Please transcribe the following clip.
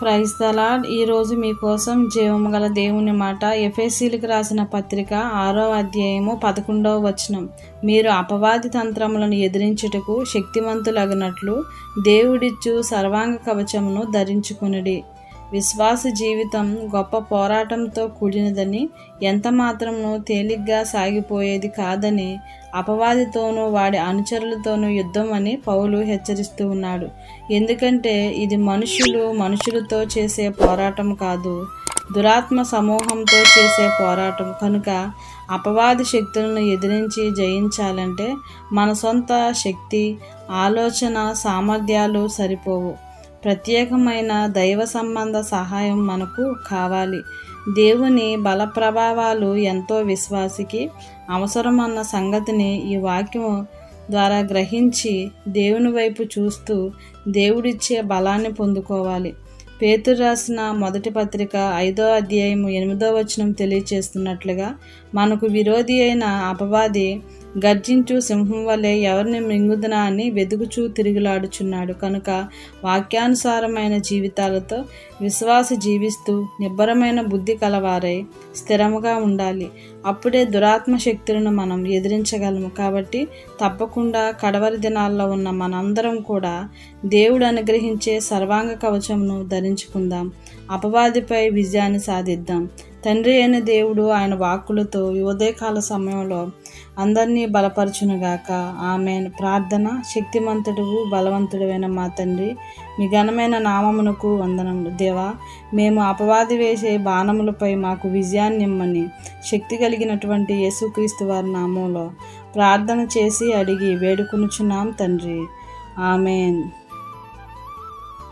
Praise the Lord ఈరోజు మీకోసం జీవము గల దేవుని మాట ఎఫ్ఎస్సీలకు రాసిన పత్రిక ఆరో అధ్యాయము పదకొండవ వచనం. మీరు అపవాది తంత్రములను ఎదిరించుటకు శక్తివంతులగినట్లు దేవుడిచ్చు సర్వాంగ కవచమును ధరించుకునుడి. విశ్వాస జీవితం గొప్ప పోరాటంతో కూడినదని ఎంత మాత్రము తేలిగ్గా సాగిపోయేది కాదని అపవాదితోనూ వాడి అనుచరులతోనూ యుద్ధం అని పౌలు హెచ్చరిస్తూ ఉన్నాడు. ఎందుకంటే ఇది మనుషులు మనుషులతో చేసే పోరాటం కాదు దురాత్మ సమూహంతో చేసే పోరాటం. కనుక అపవాది శక్తులను ఎదిరించి జయించాలంటే మన సొంత శక్తి ఆలోచన సామర్థ్యాలు సరిపోవు. ప్రత్యేకమైన దైవ సంబంధ సహాయం మనకు కావాలి. దేవుని బల ప్రభావాలు ఎంతో విశ్వాసికి అవసరమన్న సంగతిని ఈ వాక్యం ద్వారా గ్రహించి దేవుని వైపు చూస్తూ దేవుడిచ్చే బలాన్ని పొందుకోవాలి. పేతురు రాసిన మొదటి పత్రిక ఐదో అధ్యాయము ఎనిమిదో వచనం తెలియచేస్తున్నట్లుగా మనకు విరోధి అయిన అపవాది గర్జించు సింహం వలె ఎవరిని మింగుదనా అని వెదుగుచూ తిరుగులాడుచున్నాడు. కనుక వాక్యానుసారమైన జీవితాలతో విశ్వాస జీవిస్తూ నిబ్బరమైన బుద్ధి కలవారై స్థిరముగా ఉండాలి. అప్పుడే దురాత్మ శక్తులను మనం ఎదిరించగలము. కాబట్టి తప్పకుండా కడవరి దినాల్లో ఉన్న మనందరం కూడా దేవుడు అనుగ్రహించే సర్వాంగ కవచమును ధరించుకుందాం. అపవాదిపై విజయాన్ని సాధిద్దాం. తండ్రి అయిన దేవుడు ఆయన వాక్కులతో ఈ ఉదయకాల సమయంలో అందరినీ బలపరచునుగాక. ఆమె ప్రార్థన శక్తిమంతుడు బలవంతుడైన మా తండ్రి మీ ఘనమైన నామమునకు వందనములు. దేవా మేము అపవాది వేసే బాణములపై మాకు విజయాన్ని ఇమ్మని శక్తి కలిగినటువంటి యేసుక్రీస్తు వారి నామంలో ప్రార్థన చేసి అడిగి వేడుకొనుచున్నాం తండ్రి. ఆమెన్.